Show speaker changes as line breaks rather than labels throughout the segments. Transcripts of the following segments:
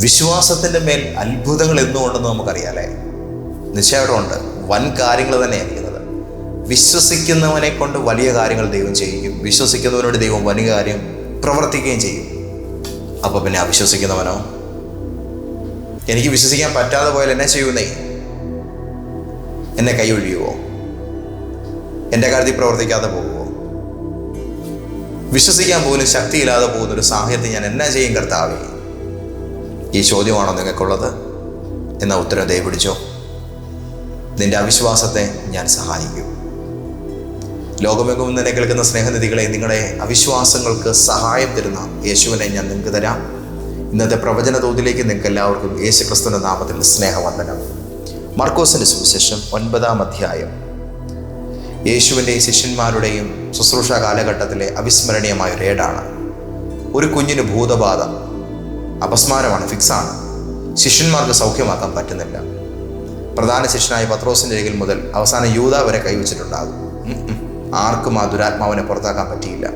വിശ്വാസത്തിന്റെ മേൽ അത്ഭുതങ്ങൾ എന്നുകൊണ്ടെന്ന് നമുക്കറിയാലേ? നിശ്ചയമായിട്ടുണ്ട് വൻ കാര്യങ്ങൾ തന്നെയായിരിക്കുന്നത് വിശ്വസിക്കുന്നവനെ കൊണ്ട് വലിയ കാര്യങ്ങൾ ദൈവം ചെയ്യിക്കും. വിശ്വസിക്കുന്നവനോട് ദൈവം വലിയ കാര്യം പ്രവർത്തിക്കുകയും ചെയ്യും. അപ്പോൾ പിന്നെ അവിശ്വസിക്കുന്നവനോ എനിക്ക് വിശ്വസിക്കാൻ പറ്റാതെ പോയാൽ എന്നെ ചെയ്യുന്നേ? എന്നെ കൈ ഒഴിയുവോ എന്റെ കാര്യത്തിൽ പ്രവർത്തിക്കാതെ പോകുമോ വിശ്വസിക്കാൻ പോലും ശക്തിയില്ലാതെ പോകുന്ന ഒരു സാഹചര്യത്തിൽ ഞാൻ എന്നാ ചെയ്യും കർത്താവേ? ഈ ചോദ്യമാണോ നിങ്ങൾക്കുള്ളത്? എന്ന ഉത്തരം ദയ പിടിച്ചോ. നിന്റെ അവിശ്വാസത്തെ ഞാൻ സഹായിക്കും. ലോകമെങ്ങും നിന്നെ കേൾക്കുന്ന സ്നേഹനിധികളെ നിങ്ങളുടെ അവിശ്വാസങ്ങൾക്ക് സഹായം തരുന്ന യേശുവിനെ ഞാൻ നിങ്ങൾക്ക് തരാം. ഇന്നത്തെ പ്രവചന തോതിലേക്ക് നിങ്ങൾക്ക് എല്ലാവർക്കും യേശു ക്രിസ്തുവിന്റെ നാമത്തിൽ സ്നേഹവന്ദനം. മർക്കോസിന്റെ സുവിശേഷം ഒൻപതാം അധ്യായം. യേശുവിന്റെയും ശിഷ്യന്മാരുടെയും ശുശ്രൂഷ കാലഘട്ടത്തിലെ അവിസ്മരണീയമായ ഒരു ഏടാണ് ഒരു കുഞ്ഞിന് ഭൂതബാധ അപസ്മാരമാണ് ഫിക്സാണ്. ശിഷ്യന്മാർക്ക് സൗഖ്യമാക്കാൻ പറ്റുന്നില്ല. പ്രധാന ശിഷ്യനായ പത്രോസിന്റെ അരികിൽ മുതൽ അവസാന യൂത വരെ കൈവച്ചിട്ടുണ്ടാകും. ആർക്കും ആ ദുരാത്മാവിനെ പുറത്താക്കാൻ പറ്റിയില്ല.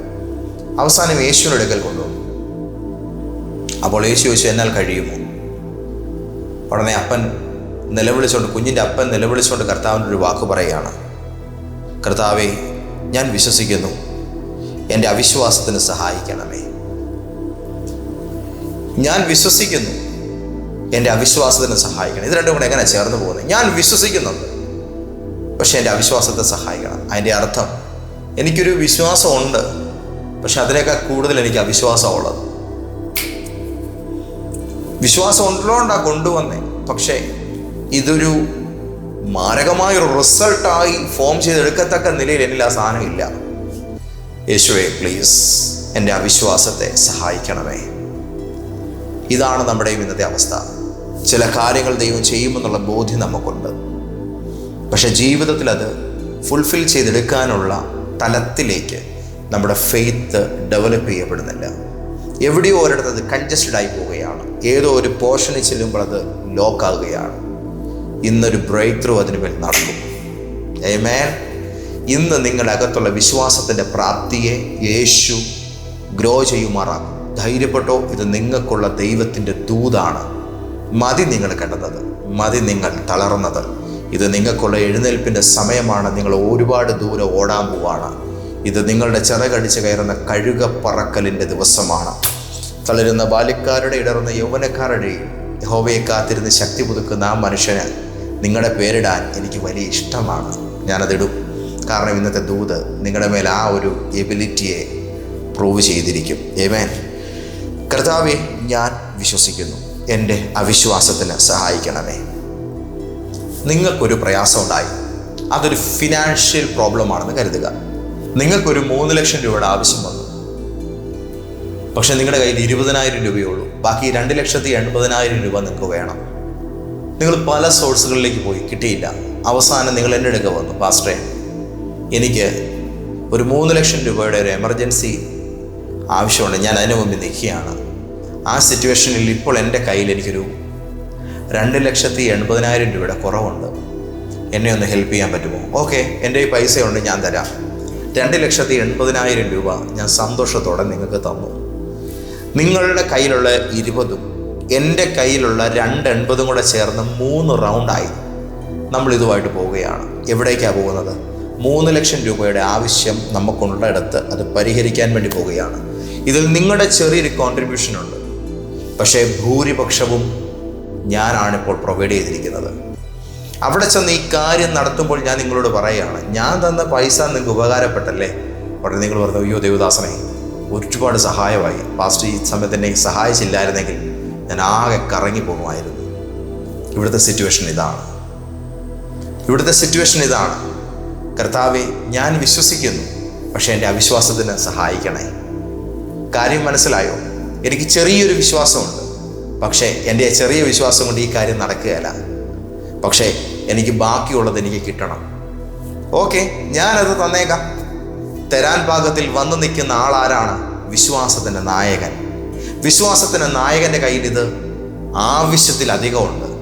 അവസാനം യേശുവിന്റെ അടുക്കൽ കൊണ്ടുവന്നു. അപ്പോൾ യേശു ചോദിച്ചു എന്നാൽ കഴിയുമോ? ഉടനെ അപ്പൻ നിലവിളിച്ചുകൊണ്ട് കുഞ്ഞിന്റെ അപ്പൻ നിലവിളിച്ചുകൊണ്ട് കർത്താവിന്റെ ഒരു വാക്ക് പറയുകയാണ്. കർത്താവെ ഞാൻ വിശ്വസിക്കുന്നു. എന്റെ അവിശ്വാസത്തിന് സഹായിക്കണമേ. ഞാൻ വിശ്വസിക്കുന്നു. എന്റെ അവിശ്വാസത്തിന് സഹായിക്കണം. ഇത് രണ്ടും കൂടെ എങ്ങനെ ചേർന്ന് പോകുന്നത് ഞാൻ വിശ്വസിക്കുന്നുണ്ട്. പക്ഷെ എന്റെ അവിശ്വാസത്തെ സഹായിക്കണം. അതിന്റെ അർത്ഥം എനിക്കൊരു വിശ്വാസമുണ്ട്. പക്ഷെ അതിനേക്കാൾ കൂടുതൽ എനിക്ക് അവിശ്വാസമുള്ളത്. വിശ്വാസം ഉള്ളതുകൊണ്ടാണ് കൊണ്ടുവന്നേ. പക്ഷേ ഇതൊരു മാരകമായ ഒരു റിസൾട്ടായി ഫോം ചെയ്തെടുക്കത്തക്ക നിലയിൽ എന്നിൽ ആ സാധനം ഇല്ല. യേശുവെ പ്ലീസ് എന്റെ അവിശ്വാസത്തെ സഹായിക്കണമേ. ഇതാണ് നമ്മുടെയും ഇന്നത്തെ അവസ്ഥ. ചില കാര്യങ്ങൾ ദൈവം ചെയ്യുമെന്നുള്ള ബോധ്യം നമുക്കുണ്ട്. പക്ഷെ ജീവിതത്തിൽ അത് ഫുൾഫിൽ ചെയ്തെടുക്കാനുള്ള തലത്തിലേക്ക് നമ്മുടെ ഫെയ്ത്ത് ഡെവലപ്പ് ചെയ്യപ്പെടുന്നില്ല. എവിടെയോ ഒരിടത്ത് അത് കൺജസ്റ്റഡ് ആയി പോവുകയാണ്. ഏതോ ഒരു പോർഷനിൽ ചെല്ലുമ്പോൾ അത് ലോക്ക് ലോക്കാകുകയാണ് ഇന്നൊരു ബ്രേക്ക് ത്രൂ അതിന് മേൽ നടക്കും. ഏമേൻ ഇന്ന് നിങ്ങളുടെ അകത്തുള്ള വിശ്വാസത്തിന്റെ പ്രാപ്തിയെ യേശു ഗ്രോ ചെയ്യുമാറാക്കും. ധൈര്യപ്പെട്ടോ? ഇത് നിങ്ങൾക്കുള്ള ദൈവത്തിന്റെ ദൂതാണ്. മതി നിങ്ങൾ കണ്ടത്. മതി നിങ്ങൾ തളർന്നത്. ഇത് നിങ്ങൾക്കുള്ള എഴുന്നേൽപ്പിന്റെ സമയമാണ്. നിങ്ങൾ ഒരുപാട് ദൂരം ഓടാൻ പോവാണ്. ഇത് നിങ്ങളുടെ ചിറകടിച്ച് കയറുന്ന കഴുക പറക്കലിന്റെ ദിവസമാണ്. തളരുന്ന ബാല്യക്കാരുടെ ഇടറുന്ന യൗവനക്കാരുടെയും യഹോവയെ കാത്തിരുന്ന് ശക്തി പുതുക്കുന്ന ആ മനുഷ്യന് നിങ്ങളുടെ പേരിടാൻ എനിക്ക് വലിയ ഇഷ്ടമാണ്. ഞാനതിടും. കാരണം ഇന്നത്തെ ദൂത് നിങ്ങളുടെ മേൽ ആ ഒരു എബിലിറ്റിയെ പ്രൂവ് ചെയ്തിരിക്കും. ഏമേൻ കർത്താവെ ഞാൻ വിശ്വസിക്കുന്നു. എന്റെ അവിശ്വാസത്തിന് സഹായിക്കണമേ. നിങ്ങൾക്കൊരു പ്രയാസം ഉണ്ടായി അതൊരു ഫിനാൻഷ്യൽ പ്രോബ്ലമാണെന്ന് കരുതുക. നിങ്ങൾക്കൊരു മൂന്ന് ലക്ഷം രൂപയുടെ ആവശ്യം വന്നു. പക്ഷെ നിങ്ങളുടെ കയ്യിൽ ഇരുപതിനായിരം രൂപയേ ഉള്ളൂ. ബാക്കി രണ്ട് ലക്ഷത്തി എൺപതിനായിരം രൂപ നിങ്ങൾക്ക് വേണം. നിങ്ങൾ പല സോഴ്സുകളിലേക്ക് പോയി കിട്ടിയില്ല. അവസാനം നിങ്ങൾ എന്റെ അടുക്ക വന്നു പാസ്റ്ററെ എനിക്ക് ഒരു മൂന്ന് ലക്ഷം രൂപയുടെ ഒരു എമർജൻസി ആവശ്യമുണ്ട്. ഞാൻ അതിനു മുമ്പിൽ നിൽക്കുകയാണ്. ആ സിറ്റുവേഷനിൽ ഇപ്പോൾ എന്റെ കയ്യിൽ എനിക്കൊരു രണ്ട് ലക്ഷത്തി എൺപതിനായിരം രൂപയുടെ കുറവുണ്ട്. എന്നെ ഒന്ന് ഹെൽപ്പ് ചെയ്യാൻ പറ്റുമോ? ഓക്കെ എന്റെ ഈ പൈസയുണ്ട് ഞാൻ തരാം. രണ്ട് ലക്ഷത്തി എൺപതിനായിരം രൂപ ഞാൻ സന്തോഷത്തോടെ നിങ്ങൾക്ക് തന്നു. നിങ്ങളുടെ കയ്യിലുള്ള ഇരുപതും എന്റെ കയ്യിലുള്ള രണ്ട് എൺപതും കൂടെ ചേർന്ന് മൂന്ന് റൗണ്ടായി നമ്മൾ ഇതുമായിട്ട് പോവുകയാണ്. എവിടേക്കാണ് പോകുന്നത്? മൂന്ന് ലക്ഷം രൂപയുടെ ആവശ്യം നമുക്കുള്ളിടത്ത് അത് പരിഹരിക്കാൻ വേണ്ടി പോവുകയാണ്. ഇതിൽ നിങ്ങളുടെ ചെറിയൊരു കോൺട്രിബ്യൂഷൻ ഉണ്ട്. പക്ഷേ ഭൂരിപക്ഷവും ഞാനാണിപ്പോൾ പ്രൊവൈഡ് ചെയ്തിരിക്കുന്നത്. അവിടെ ചെന്ന് ഈ കാര്യം നടത്തുമ്പോൾ ഞാൻ നിങ്ങളോട് പറയുകയാണ് ഞാൻ തന്ന പൈസ നിങ്ങൾക്ക് ഉപകാരപ്പെട്ടല്ലേ? ഉടനെ നിങ്ങൾ പറഞ്ഞു അയ്യോ ദേവദാസനെ ഒരുപാട് സഹായമായി. പാസ്റ്റ് ഈ സമയത്ത് എന്നെ സഹായിച്ചില്ലായിരുന്നെങ്കിൽ ഞാൻ ആകെ കറങ്ങി പോകുമായിരുന്നു. ഇവിടുത്തെ സിറ്റുവേഷൻ ഇതാണ്. ഇവിടുത്തെ സിറ്റുവേഷൻ ഇതാണ്. കർത്താവെ ഞാൻ വിശ്വസിക്കുന്നു പക്ഷേ എന്റെ അവിശ്വാസത്തിന് സഹായിക്കണേ. കാര്യം മനസ്സിലായോ? എനിക്ക് ചെറിയൊരു വിശ്വാസമുണ്ട്. പക്ഷേ എന്റെ ചെറിയ വിശ്വാസം കൊണ്ട് ഈ കാര്യം നടക്കുകയല്ല. പക്ഷേ എനിക്ക് ബാക്കിയുള്ളത് എനിക്ക് കിട്ടണം. ഓക്കെ ഞാനത് തന്നേക്കാം. തരാൻ ഭാഗത്തിൽ വന്നു നിൽക്കുന്ന ആളാരാണ് വിശ്വാസത്തിന്റെ നായകൻ? വിശ്വാസത്തിന്റെ നായകന്റെ കയ്യിൽ ഇത് ആവശ്യത്തിലധികമുണ്ട്.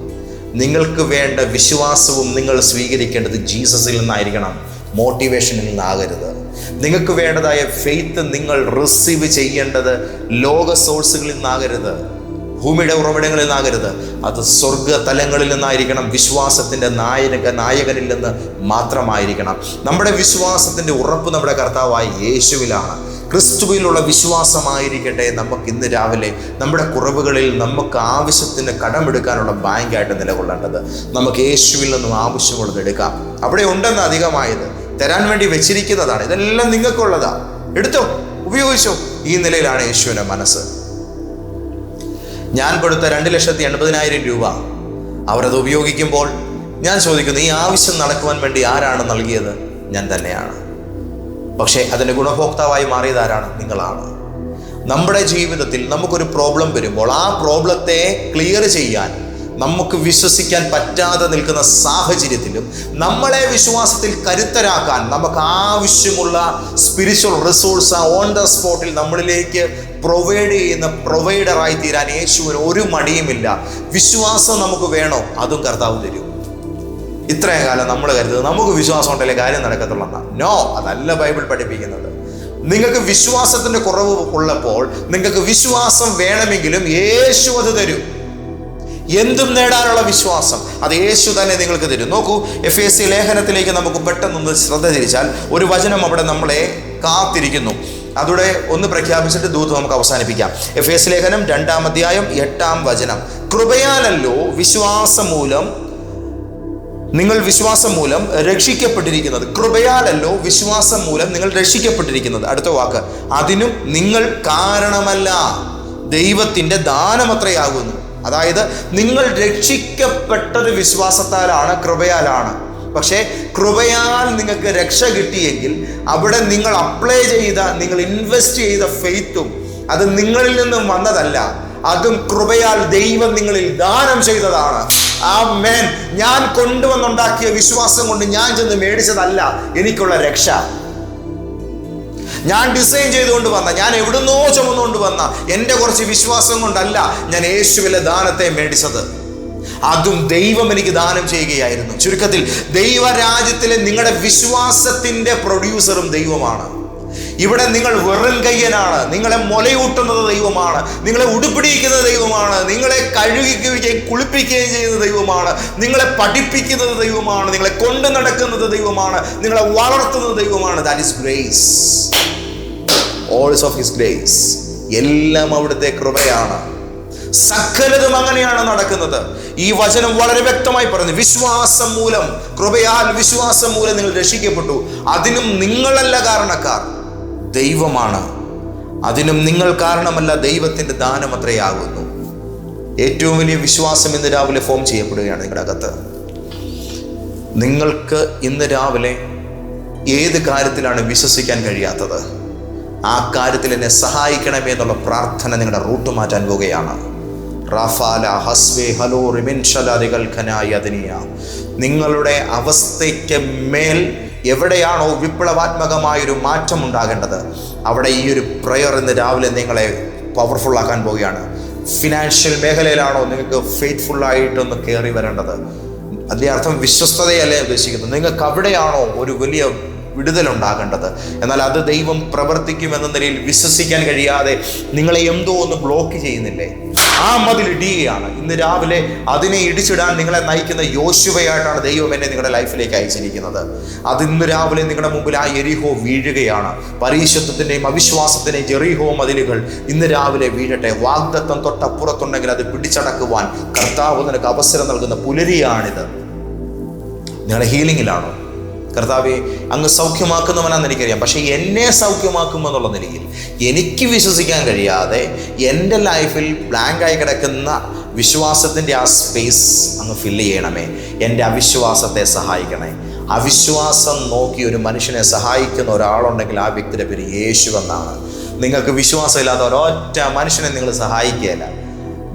നിങ്ങൾക്ക് വേണ്ട വിശ്വാസവും നിങ്ങൾ സ്വീകരിക്കേണ്ടത് ജീസസിൽ നിന്നായിരിക്കണം. മോട്ടിവേഷനിൽ നിന്നാകരുത്. നിങ്ങൾക്ക് വേണ്ടതായ ഫെയ്ത്ത് നിങ്ങൾ റിസീവ് ചെയ്യേണ്ടത് ലോക സോഴ്സുകളിൽ നിന്നാകരുത്. ഭൂമിയുടെ ഉറവിടങ്ങളിൽ നിന്നാകരുത്. അത് സ്വർഗ തലങ്ങളിൽ നിന്നായിരിക്കണം വിശ്വാസത്തിന്റെ നായക നായകനിൽ നിന്ന് മാത്രമായിരിക്കണം. നമ്മുടെ വിശ്വാസത്തിന്റെ ഉറപ്പ് നമ്മുടെ കർത്താവായ യേശുവിലാണ്. ക്രിസ്തുവിലുള്ള വിശ്വാസമായിരിക്കട്ടെ നമുക്ക് ഇന്ന് രാവിലെ. നമ്മുടെ കുറവുകളിൽ നമുക്ക് ആവശ്യത്തിന് കടമെടുക്കാനുള്ള ബാങ്കായിട്ട് നിലകൊള്ളേണ്ടത്. നമുക്ക് യേശുവിൽ നിന്നും ആവശ്യമുള്ളത് എടുക്കാം. അവിടെ ഉണ്ടെന്ന് അധികമായത് തരാൻ വേണ്ടി വെച്ചിരിക്കുന്നതാണ്. ഇതെല്ലാം നിങ്ങൾക്കുള്ളതാ. എടുത്തോ ഉപയോഗിച്ചോ. ഈ നിലയിലാണ് യേശുവിന്റെ മനസ്സ്. ഞാൻ കൊടുത്ത രണ്ട് ലക്ഷത്തി എൺപതിനായിരം രൂപ. അവരത് ഉപയോഗിക്കുമ്പോൾ ഞാൻ ചോദിക്കുന്നു ഈ ആവശ്യം നടക്കുവാൻ വേണ്ടി ആരാണ് നൽകിയത്? ഞാൻ തന്നെയാണ്. പക്ഷേ അതിന്റെ ഗുണഭോക്താവായി മാറിയത് ആരാണ്? നിങ്ങളാണ്. നമ്മുടെ ജീവിതത്തിൽ നമുക്കൊരു പ്രോബ്ലം വരുമ്പോൾ ആ പ്രോബ്ലത്തെ ക്ലിയർ ചെയ്യാൻ നമുക്ക് വിശ്വസിക്കാൻ പറ്റാതെ നിൽക്കുന്ന സാഹചര്യത്തിലും നമ്മളെ വിശ്വാസത്തിൽ കരുത്തരാക്കാൻ നമുക്ക് ആവശ്യമുള്ള സ്പിരിച്വൽ റിസോഴ്സ് ഓൺ ദ സ്പോട്ടിൽ നമ്മളിലേക്ക് പ്രൊവൈഡ് ചെയ്യുന്ന പ്രൊവൈഡറായി തീരാൻ യേശുവിന് ഒരു മടിയുമില്ല. വിശ്വാസം നമുക്ക് വേണോ? അതും കർത്താവ് തരും. ഇത്രയും കാലം നമ്മൾ കരുതുന്നത് നമുക്ക് വിശ്വാസം ഉണ്ടല്ലേ കാര്യം നടക്കത്തുള്ള നോ അതല്ല ബൈബിൾ പഠിപ്പിക്കുന്നത്. നിങ്ങൾക്ക് വിശ്വാസത്തിന്റെ കുറവ് ഉള്ളപ്പോൾ നിങ്ങൾക്ക് വിശ്വാസം വേണമെങ്കിലും യേശു അത് തരും. എന്തും നേടാനുള്ള വിശ്വാസം അത് യേശു തന്നെ നിങ്ങൾക്ക് തരും. നോക്കൂ എഫ് എസ് സി ലേഖനത്തിലേക്ക് നമുക്ക് പെട്ടെന്നൊന്ന് ശ്രദ്ധ തിരിച്ചാൽ ഒരു വചനം അവിടെ നമ്മളെ കാത്തിരിക്കുന്നു. അതോടെ ഒന്ന് പ്രഖ്യാപിച്ചിട്ട് ദൂത് നമുക്ക് അവസാനിപ്പിക്കാം. എഫ് എസ് ലേഖനം രണ്ടാം അധ്യായം എട്ടാം വചനം. കൃപയാലല്ലോ വിശ്വാസം മൂലം നിങ്ങൾ വിശ്വാസം മൂലം രക്ഷിക്കപ്പെട്ടിരിക്കുന്നത്. കൃപയാലല്ലോ വിശ്വാസം മൂലം നിങ്ങൾ രക്ഷിക്കപ്പെട്ടിരിക്കുന്നത്. അടുത്ത വാക്ക് അതിനും നിങ്ങൾ കാരണമല്ല. ദൈവത്തിന്റെ ദാനമത്രയാകുന്നു അതായത് നിങ്ങൾ രക്ഷിക്കപ്പെട്ടത് വിശ്വാസത്താലാണ് കൃപയാലാണ്. പക്ഷേ കൃപയാൽ നിങ്ങൾക്ക് രക്ഷ കിട്ടിയെങ്കിൽ അവിടെ നിങ്ങൾ അപ്ലൈ ചെയ്ത നിങ്ങൾ ഇൻവെസ്റ്റ് ചെയ്ത ഫെയ്ത്തും അത് നിങ്ങളിൽ നിന്നും വന്നതല്ല. അതും കൃപയാൽ ദൈവം നിങ്ങളിൽ ദാനം ചെയ്തതാണ്. ആ മേൻ ഞാൻ കൊണ്ടുവന്നുണ്ടാക്കിയ വിശ്വാസം കൊണ്ട് ഞാൻ ചെന്ന് മേടിച്ചതല്ല എനിക്കുള്ള രക്ഷ. ഞാൻ ഡിസൈൻ ചെയ്തുകൊണ്ട് വന്ന ഞാൻ എവിടുന്നോ ചുമന്നുകൊണ്ട് വന്ന എന്റെ കുറച്ച് വിശ്വാസം കൊണ്ടല്ല ഞാൻ യേശുവിലെ ദാനത്തെ മേടിച്ചത്. അതും ദൈവം എനിക്ക് ദാനം ചെയ്യുകയായിരുന്നു. ചുരുക്കത്തിൽ ദൈവരാജ്യത്തിലെ നിങ്ങളുടെ വിശ്വാസത്തിന്റെ പ്രൊഡ്യൂസറും ദൈവമാണ്. ഇവിടെ നിങ്ങൾ വെറും കയ്യനാണ്. നിങ്ങളെ മുലയൂട്ടുന്നത് ദൈവമാണ്. നിങ്ങളെ ഉടുപ്പിടിയിക്കുന്നത് ദൈവമാണ്. നിങ്ങളെ കഴുകിക്കുകയും കുളിപ്പിക്കുകയും ചെയ്യുന്ന ദൈവമാണ്. നിങ്ങളെ പഠിപ്പിക്കുന്നത് ദൈവമാണ്. നിങ്ങളെ കൊണ്ടു നടക്കുന്നത് ദൈവമാണ്. നിങ്ങളെ വളർത്തുന്നത് ദൈവമാണ്. That is grace all's of his grace എല്ലാം അവിടുത്തെ കൃപയാണ്. സകലതും അങ്ങനെയാണ് നടക്കുന്നത്. ഈ വചനം വളരെ വ്യക്തമായി പറഞ്ഞു. വിശ്വാസം മൂലം കൃപയാൽ വിശ്വാസം മൂലം നിങ്ങൾ രക്ഷിക്കപ്പെട്ടു. അതിനും നിങ്ങളല്ല കാരണക്കാർ. ദൈവമാണ്. അതിനും നിങ്ങൾ കാരണമല്ല ദൈവത്തിന്റെ ദാനം അത്രയാകുന്നു. ഏറ്റവും വലിയ വിശ്വാസം ഇന്ന് രാവിലെ ഫോം ചെയ്യപ്പെടുകയാണ് നിങ്ങളുടെ അകത്ത്. നിങ്ങൾക്ക് ഇന്ന് രാവിലെ ഏത് കാര്യത്തിലാണ് വിശ്വസിക്കാൻ കഴിയാത്തത്? ആ കാര്യത്തിൽ എന്നെ സഹായിക്കണമേ എന്നുള്ള പ്രാർത്ഥന നിങ്ങളുടെ റൂട്ട് മാറ്റാൻ പോവുകയാണ്. റാഫാല ഹസ്വേ ഹലോ റിമിൻഷലാദികൾ അതിനിയ നിങ്ങളുടെ അവസ്ഥയ്ക്ക് മേൽ എവിടെയാണോ വിപ്ലവാത്മകമായൊരു മാറ്റം ഉണ്ടാകേണ്ടത് അവിടെ ഈ ഒരു പ്രയർ ഇന്ന് രാവിലെ നിങ്ങളെ പവർഫുൾ ആക്കാൻ പോവുകയാണ്. ഫിനാൻഷ്യൽ മേഖലയിലാണോ നിങ്ങൾക്ക് ഫെയ്ത്ത്ഫുൾ ആയിട്ടൊന്ന് കയറി വരേണ്ടത്? അതിന്റെ അർത്ഥം വിശ്വസ്തതയല്ലേ ഉദ്ദേശിക്കുന്നത്. നിങ്ങൾക്ക് അവിടെയാണോ ഒരു വലിയ വിടുതലുണ്ടാകേണ്ടത് എന്നാൽ അത് ദൈവം പ്രവർത്തിക്കുമെന്ന നിലയിൽ വിശ്വസിക്കാൻ കഴിയാതെ നിങ്ങളെ എന്തോ ഒന്ന് ബ്ലോക്ക് ചെയ്യുന്നില്ലേ? ആ മതിൽ ഇടിയുകയാണ്. ഇന്ന് രാവിലെ അതിനെ ഇടിച്ചിടാൻ നിങ്ങളെ നയിക്കുന്ന യോശുവയായിട്ടാണ് ദൈവം എന്നെ നിങ്ങളുടെ ലൈഫിലേക്ക് അയച്ചിരിക്കുന്നത്. അത് ഇന്ന് രാവിലെ നിങ്ങളുടെ മുമ്പിൽ ആ എരിഹോ വീഴുകയാണ്. പരീശത്വത്തിന്റെയും അവിശ്വാസത്തിന്റെയും ജെറിഹോ മതിലുകൾ ഇന്ന് രാവിലെ വീഴട്ടെ. വാഗ്ദത്തം തൊട്ടപ്പുറത്തുണ്ടെങ്കിൽ അത് പിടിച്ചടക്കുവാൻ കർത്താവ് നിനക്ക് അവസരം നൽകുന്ന പുലരിയാണിത്. നിങ്ങളുടെ ഹീലിങ്ങിലാണോ കർത്താവെ അങ്ങ് സൗഖ്യമാക്കുന്നവനാണെന്ന് എനിക്കറിയാം. പക്ഷേ എന്നെ സൗഖ്യമാക്കുമെന്നുള്ള നിലയിൽ എനിക്ക് വിശ്വസിക്കാൻ കഴിയാതെ എന്റെ ലൈഫിൽ ബ്ലാങ്കായി കിടക്കുന്ന വിശ്വാസത്തിന്റെ ആ സ്പേസ് അങ്ങ് ഫില്ല് ചെയ്യണമേ. എന്റെ അവിശ്വാസത്തെ സഹായിക്കണേ. അവിശ്വാസം നോക്കി ഒരു മനുഷ്യനെ സഹായിക്കുന്ന ഒരാളുണ്ടെങ്കിൽ ആ വ്യക്തിയുടെ പേര് യേശു എന്നാണ്. നിങ്ങൾക്ക് വിശ്വാസമില്ലാത്ത ഒരൊറ്റ മനുഷ്യനെ നിങ്ങൾ സഹായിക്കുകയില്ല.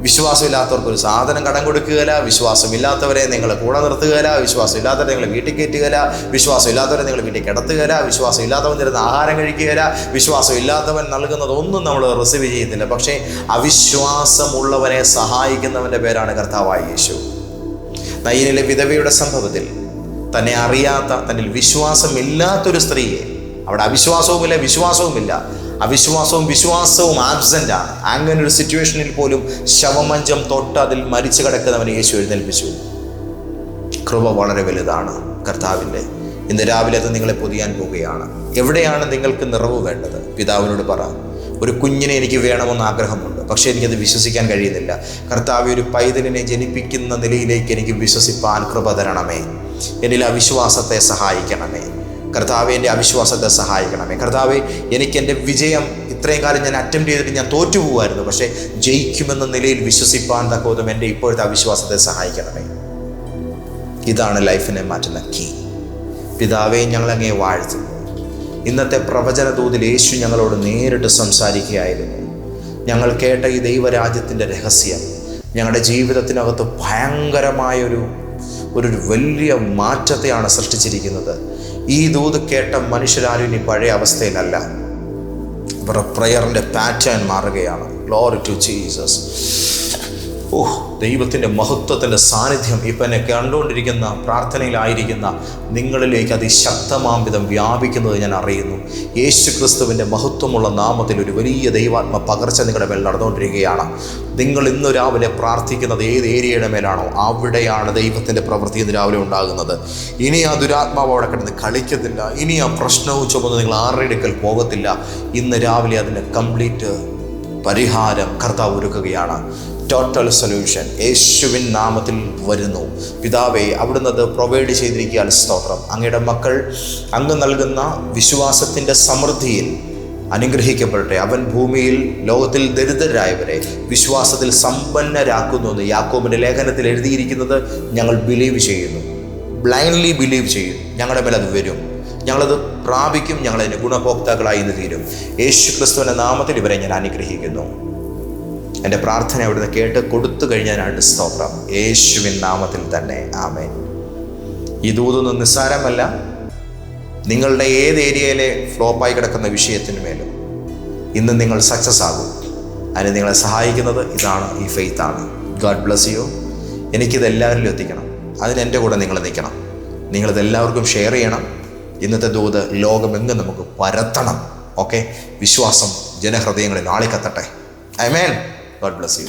വിശ്വാസമില്ലാത്തവർക്ക് ഒരു സാധനം കടം കൊടുക്കുകയില്ല വിശ്വാസമില്ലാത്തവരെ നിങ്ങൾ കൂടെ നിർത്തുകയില്ല വിശ്വാസമില്ലാത്തവരെ നിങ്ങൾ വീട്ടിൽ കയറ്റുകയില്ല വിശ്വാസമില്ലാത്തവരെ നിങ്ങൾ വീട്ടിൽ കിടത്തുകയില്ല വിശ്വാസമില്ലാത്തവൻ തരുന്ന ആഹാരം കഴിക്കുകയില്ല വിശ്വാസമില്ലാത്തവൻ നൽകുന്നത് ഒന്നും നമ്മൾ റിസീവ് ചെയ്യുന്നില്ല. പക്ഷേ അവിശ്വാസമുള്ളവനെ സഹായിക്കുന്നവന്റെ പേരാണ് കർത്താവായ യേശു. നയ്യനിലെ വിധവയുടെ സംഭവത്തിൽ തന്നെ അറിയാത്ത തന്നിൽ വിശ്വാസമില്ലാത്തൊരു സ്ത്രീയെ അവിടെ അവിശ്വാസവുമില്ല വിശ്വാസവുമില്ല അവിശ്വാസവും വിശ്വാസവും ആബ്സെന്റ് ആണ്. അങ്ങനെ ഒരു സിറ്റുവേഷനിൽ പോലും ശവമഞ്ചം തൊട്ട് അതിൽ മരിച്ചു കിടക്കുന്നവനെ യേശു എഴുന്നേൽപ്പിച്ചു. കൃപ വളരെ വലുതാണ് കർത്താവിന്റെ. ഇന്ന് രാവിലെ അത് നിങ്ങളെ പൊതിയാൻ പോവുകയാണ്. എവിടെയാണ് നിങ്ങൾക്ക് നിറവ് വേണ്ടത്? പിതാവിനോട് പറ. ഒരു കുഞ്ഞിനെ എനിക്ക് വേണമെന്ന് ആഗ്രഹമുണ്ട്. പക്ഷേ എനിക്കത് വിശ്വസിക്കാൻ കഴിയുന്നില്ല. കർത്താവ് ഒരു പൈതലിനെ ജനിപ്പിക്കുന്ന നിലയിലേക്ക് എനിക്ക് വിശ്വസിപ്പാൻ കൃപ തരണമേ. എന്നിൽ അവിശ്വാസത്തെ സഹായിക്കണമേ. കർത്താവെ എന്റെ അവിശ്വാസത്തെ സഹായിക്കണമേ. കർത്താവെ എനിക്ക് എന്റെ വിജയം ഇത്രയും കാലം ഞാൻ അറ്റംപ്റ്റ് ചെയ്തിട്ട് ഞാൻ തോറ്റു പോകുമായിരുന്നു പക്ഷേ ജയിക്കുമെന്ന നിലയിൽ വിശ്വസിപ്പാൻ തക്കോതും എന്റെ ഇപ്പോഴത്തെ അവിശ്വാസത്തെ സഹായിക്കണമേ. ഇതാണ് ലൈഫിനെ മാറ്റുന്ന കീ പിതാവെ ഞങ്ങളങ്ങേ വാഴ്ത്തുന്നു. ഇന്നത്തെ പ്രവചന തോതിൽ യേശു ഞങ്ങളോട് നേരിട്ട് സംസാരിക്കുകയായിരുന്നു. ഞങ്ങൾ കേട്ട ഈ ദൈവരാജ്യത്തിന്റെ രഹസ്യം ഞങ്ങളുടെ ജീവിതത്തിനകത്ത് ഭയങ്കരമായൊരു ഒരു വലിയ മാറ്റത്തെയാണ് സൃഷ്ടിച്ചിരിക്കുന്നത്. ഈ ദൂത് കേട്ട മനുഷ്യരാരും ഇനി പഴയ അവസ്ഥയിലല്ല. ഇവരുടെ പ്രയറിന്റെ പാറ്റേൺ മാറുകയാണ്. ഗ്ലോറി ടു ജീസസ് ഓ ദൈവത്തിന്റെ മഹത്വത്തിന്റെ സാന്നിധ്യം ഇപ്പം എന്നെ കണ്ടുകൊണ്ടിരിക്കുന്ന പ്രാർത്ഥനയിലായിരിക്കുന്ന നിങ്ങളിലേക്ക് അതിശക്തമാം വിധം വ്യാപിക്കുന്നത് ഞാൻ അറിയുന്നു. യേശു ക്രിസ്തുവിന്റെ മഹത്വമുള്ള നാമത്തിൽ ഒരു വലിയ ദൈവാത്മ പകർച്ച നിങ്ങളുടെ മേൽ നടന്നുകൊണ്ടിരിക്കുകയാണ്. നിങ്ങൾ ഇന്ന് രാവിലെ പ്രാർത്ഥിക്കുന്നത് ഏത് ഏരിയയുടെ മേലാണോ അവിടെയാണ് ദൈവത്തിന്റെ പ്രവൃത്തി ഇന്ന് രാവിലെ ഉണ്ടാകുന്നത്. ഇനി ആ ദുരാത്മാവ് അവിടെ കിടന്ന് കളിക്കത്തില്ല. ഇനി ആ പ്രശ്നവും ചുമന്ന് നിങ്ങൾ ആരുടെ അടുക്കൽ പോകത്തില്ല. ഇന്ന് രാവിലെ അതിന്റെ കംപ്ലീറ്റ് പരിഹാരം കർത്താവ് ഒരുക്കുകയാണ്. ടോട്ടൽ സൊല്യൂഷൻ യേശുവിൻ നാമത്തിൽ വരുന്നു. പിതാവെ അവിടുന്ന് അത് പ്രൊവൈഡ് ചെയ്തിരിക്കാൻ സ്തോത്രം. അങ്ങയുടെ മക്കൾ അങ്ങ് നൽകുന്ന വിശ്വാസത്തിന്റെ സമൃദ്ധിയിൽ അനുഗ്രഹിക്കപ്പെടട്ടെ. അവൻ ഭൂമിയിൽ ലോകത്തിൽ ദരിദ്രരായവരെ വിശ്വാസത്തിൽ സമ്പന്നരാക്കുന്നു എന്ന് യാക്കോബിന്റെ ലേഖനത്തിൽ എഴുതിയിരിക്കുന്നത് ഞങ്ങൾ ബിലീവ് ചെയ്യുന്നു. ബ്ലൈൻഡ്ലി ബിലീവ് ചെയ്യും. ഞങ്ങളുടെ മേലത് വരും. ഞങ്ങളത് പ്രാപിക്കും. ഞങ്ങളതിന് ഗുണഭോക്താക്കളായി ഇന്ന് തീരും. യേശു ക്രിസ്തുവിന്റെ നാമത്തിൽ ഇവരെ ഞാൻ അനുഗ്രഹിക്കുന്നു. എന്റെ പ്രാർത്ഥന അവിടുന്ന് കേട്ട് കൊടുത്തു കഴിഞ്ഞാനായിട്ട് സ്തോത്രം. യേശുവിൻ നാമത്തിൽ തന്നെ. ആമേൻ. ഈ ദൂതൊന്നും നിസ്സാരമല്ല. നിങ്ങളുടെ ഏത് ഏരിയയിലെ ഫ്ലോപ്പായി കിടക്കുന്ന വിഷയത്തിന് മേലും ഇന്ന് നിങ്ങൾ സക്സസ് ആകും. അതിന് നിങ്ങളെ സഹായിക്കുന്നത് ഇതാണ് ഈ ഫെയ്ത്ത് ആണ്. ഗാഡ് ബ്ലസ് യു എനിക്കിത് എല്ലാവരിലും എത്തിക്കണം. അതിന് എന്റെ കൂടെ നിങ്ങൾ നിൽക്കണം. നിങ്ങളിത് എല്ലാവർക്കും ഷെയർ ചെയ്യണം. ഇന്നത്തെ ദൂത് ലോകമെങ്ങും നമുക്ക് പരത്തണം. ഓക്കെ വിശ്വാസം ജനഹൃദയങ്ങളിൽ ആളിക്കത്തട്ടെ. I mean God bless you